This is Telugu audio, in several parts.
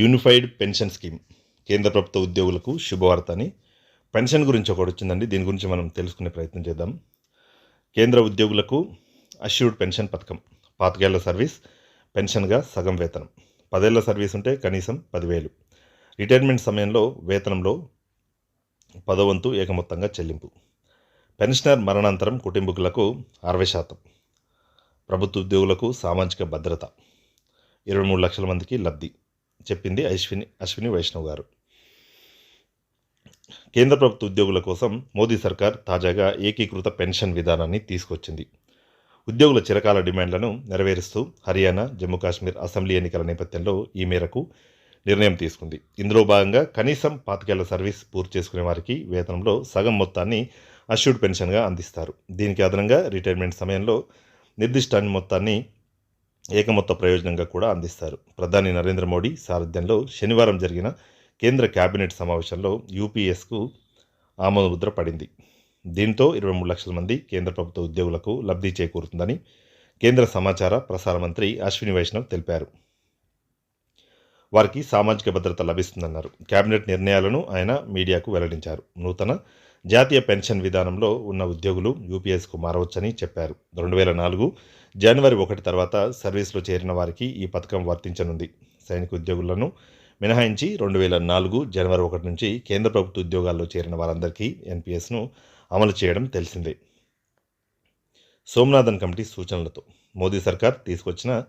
Unified pension scheme. కేంద్ర ప్రభుత్వ ఉద్యోగులకు శుభవార్త అని. పెన్షన్ గురించి ఒకటి వచ్చిందండి. దీని గురించి మనం తెలుసుకునే ప్రయత్నం చేద్దాం. కేంద్ర ఉద్యోగులకు అష్యూర్డ్ పెన్షన్ పథకం. పాతికేళ్ళ సర్వీస్ పెన్షన్గా సగం వేతనం. పదేళ్ళ సర్వీస్ ఉంటే కనీసం పదివేలు. రిటైర్మెంట్ సమయంలో వేతనంలో పదవంతు ఏకమొత్తంగా చెల్లింపు. పెన్షనర్ మరణాంతరం కుటుంబీకులకు అరవై శాతం. ప్రభుత్వ ఉద్యోగులకు సామాజిక భద్రత. ఇరవై మూడు లక్షల మందికి లబ్ధి. చెప్పింది అశ్విని అశ్విని వైష్ణవ్ గారు. కేంద్ర ప్రభుత్వ ఉద్యోగుల కోసం మోదీ సర్కార్ తాజాగా ఏకీకృత పెన్షన్ విధానాన్ని తీసుకొచ్చింది. ఉద్యోగుల చిరకాల డిమాండ్లను నెరవేరుస్తూ హర్యానా జమ్మూ కాశ్మీర్ అసెంబ్లీ ఎన్నికల నేపథ్యంలో ఈ మేరకు నిర్ణయం తీసుకుంది. ఇందులో భాగంగా కనీసం పాతికేళ్ళ సర్వీస్ పూర్తి చేసుకునే వారికి వేతనంలో సగం మొత్తాన్ని అష్యూర్డ్ పెన్షన్గా అందిస్తారు. దీనికి అదనంగా రిటైర్మెంట్ సమయంలో నిర్దిష్ట మొత్తాన్ని ఏకమొత్త ప్రయోజనంగా కూడా అందిస్తారు. ప్రధాని నరేంద్ర మోడీ సారథ్యంలో శనివారం జరిగిన కేంద్ర కేబినెట్ సమావేశంలో యూపీఎస్కు ఆమోదముద్ర పడింది. దీంతో ఇరవై మూడు లక్షల మంది కేంద్ర ప్రభుత్వ ఉద్యోగులకు లబ్ధి చేకూరుతుందని కేంద్ర సమాచార ప్రసార మంత్రి అశ్విని వైష్ణవ్ తెలిపారు. వారికి సామాజిక భద్రత లభిస్తుందన్నారు. కేబినెట్ నిర్ణయాలను ఆయన మీడియాకు వెల్లడించారు. నూతన జాతీయ పెన్షన్ విధానంలో ఉన్న ఉద్యోగులు యూపీఎస్కు మారవచ్చని చెప్పారు. రెండు వేల నాలుగు జనవరి ఒకటి తర్వాత సర్వీస్లో చేరిన వారికి ఈ పథకం వర్తించనుంది. సైనిక ఉద్యోగులను మినహాయించి రెండు వేల నాలుగు జనవరి ఒకటి నుంచి కేంద్ర ప్రభుత్వ ఉద్యోగాల్లో చేరిన వారందరికీ ఎన్పిఎస్ను అమలు చేయడం తెలిసిందే. సోమనాథన్ కమిటీ సూచనలతో మోదీ సర్కార్ తీసుకొచ్చిన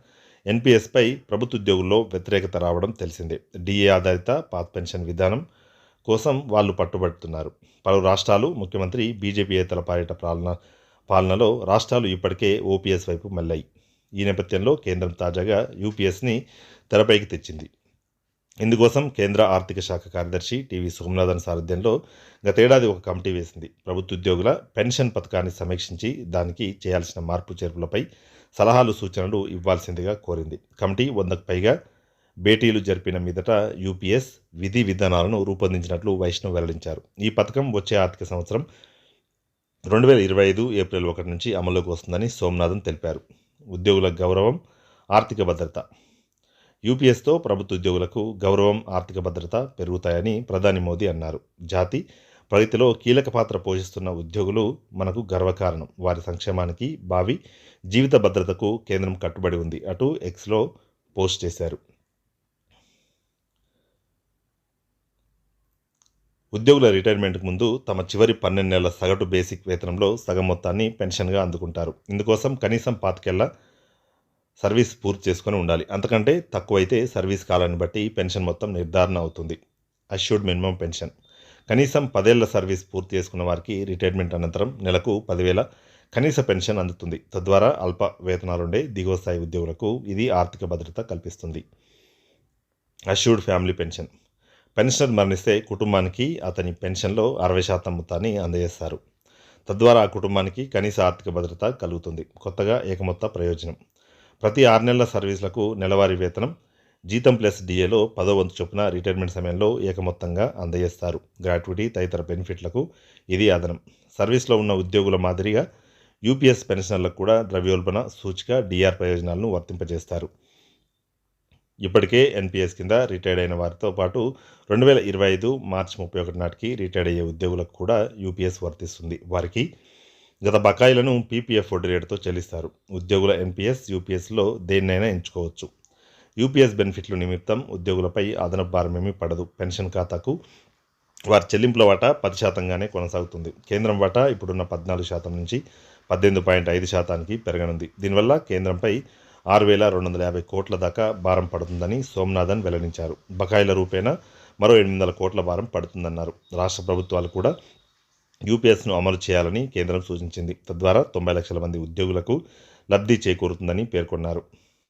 ఎన్పిఎస్పై ప్రభుత్వ ఉద్యోగుల్లో వ్యతిరేకత రావడం తెలిసిందే. డిఏ ఆధారిత పాత పెన్షన్ విధానం కోసం వాళ్ళు పట్టుబడుతున్నారు. పలు రాష్ట్రాలు ముఖ్యమంత్రి బీజేపీయేతర పాలిట పాలన పాలనలో రాష్ట్రాలు ఇప్పటికే ఓపీఎస్ వైపు మళ్ళాయి. ఈ నేపథ్యంలో కేంద్రం తాజాగా యూపీఎస్ని తెరపైకి తెచ్చింది. ఇందుకోసం కేంద్ర ఆర్థిక శాఖ కార్యదర్శి టీవీ సోమనాథన్ సారథ్యంలో గతేడాది ఒక కమిటీ వేసింది. ప్రభుత్వ ఉద్యోగుల పెన్షన్ పథకాన్ని సమీక్షించి దానికి చేయాల్సిన మార్పు చేర్పులపై సలహాలు సూచనలు ఇవ్వాల్సిందిగా కోరింది. కమిటీ వందకు పైగా భేటీలు జరిపిన మీదట యూపీఎస్ విధి విధానాలను రూపొందించినట్లు వైష్ణవ్ వెల్లడించారు. ఈ పథకం వచ్చే ఆర్థిక సంవత్సరం రెండు వేల ఇరవై ఐదు ఏప్రిల్ ఒకటి నుంచి అమల్లోకి వస్తుందని సోమనాథన్ తెలిపారు. ఉద్యోగుల గౌరవం ఆర్థిక భద్రత. యూపీఎస్తో ప్రభుత్వ ఉద్యోగులకు గౌరవం ఆర్థిక భద్రత పెరుగుతాయని ప్రధాని మోదీ అన్నారు. జాతి ప్రగతిలో కీలక పాత్ర పోషిస్తున్న ఉద్యోగులు మనకు గర్వకారణం. వారి సంక్షేమానికి భావి జీవిత భద్రతకు కేంద్రం కట్టుబడి ఉంది. అటు ఎక్స్లో పోస్ట్ చేశారు. ఉద్యోగుల రిటైర్మెంట్కు ముందు తమ చివరి పన్నెండు నెలల సగటు బేసిక్ వేతనంలో సగం మొత్తాన్ని పెన్షన్గా అందుకుంటారు. ఇందుకోసం కనీసం పాతికేళ్ళ సర్వీస్ పూర్తి చేసుకొని ఉండాలి. అంతకంటే తక్కువైతే సర్వీస్ కాలాన్ని బట్టి పెన్షన్ మొత్తం నిర్ధారణ అవుతుంది. Assured minimum pension. కనీసం పదేళ్ళ సర్వీస్ పూర్తి చేసుకున్న వారికి రిటైర్మెంట్ అనంతరం నెలకు పదివేల కనీస పెన్షన్ అందుతుంది. తద్వారా అల్ప వేతనాలుండే దిగువ స్థాయి ఉద్యోగులకు ఇది ఆర్థిక భద్రత కల్పిస్తుంది. Assured family pension. పెన్షనర్ మరణిస్తే కుటుంబానికి అతని పెన్షన్లో అరవై శాతం మొత్తాన్ని అందజేస్తారు. తద్వారా ఆ కుటుంబానికి కనీస ఆర్థిక భద్రత కలుగుతుంది. కొత్తగా ఏకమొత్త ప్రయోజనం. ప్రతి ఆరు నెలల సర్వీసులకు నెలవారీ వేతనం జీతం ప్లస్ డిఏలో పదో వంతు చొప్పున రిటైర్మెంట్ సమయంలో ఏకమొత్తంగా అందజేస్తారు. గ్రాట్యుటీ తదితర బెనిఫిట్లకు ఇది అదనం సర్వీస్లో ఉన్న ఉద్యోగుల మాదిరిగా యూపీఎస్ పెన్షనర్లకు కూడా ద్రవ్యోల్బణ సూచిక డిఆర్ ప్రయోజనాలను వర్తింపజేస్తారు. ఇప్పటికే ఎన్పిఎస్ కింద రిటైర్డ్ అయిన వారితో పాటు రెండు వేల ఇరవై ఐదు మార్చి ముప్పై ఒకటి నాటికి రిటైర్డ్ అయ్యే ఉద్యోగులకు కూడా యూపీఎస్ వర్తిస్తుంది. వారికి గత బకాయిలను పీపీఎఫ్ వడ్డీ రేటుతో చెల్లిస్తారు. ఉద్యోగుల ఎన్పిఎస్ యూపీఎస్లో దేన్నైనా ఎంచుకోవచ్చు. యూపీఎస్ బెనిఫిట్ల నిమిత్తం ఉద్యోగులపై అదనపు భారమేమీ పడదు. పెన్షన్ ఖాతాకు వారి చెల్లింపుల వాటా పది శాతంగానే కొనసాగుతుంది. కేంద్రం వాటా ఇప్పుడున్న పద్నాలుగు శాతం నుంచి పద్దెనిమిది పాయింట్ ఐదు శాతానికి పెరగనుంది. దీనివల్ల కేంద్రంపై ఆరు వేల రెండు వందల యాభై కోట్ల దాకా భారం పడుతుందని సోమనాథన్ వెల్లడించారు. బకాయిల రూపేణా మరో ఎనిమిది వందల కోట్ల భారం పడుతుందన్నారు. రాష్ట్ర ప్రభుత్వాలు కూడా యూపీఎస్ను అమలు చేయాలని కేంద్రం సూచించింది. తద్వారా తొంభై లక్షల మంది ఉద్యోగులకు లబ్ధి చేకూరుతుందని పేర్కొన్నారు.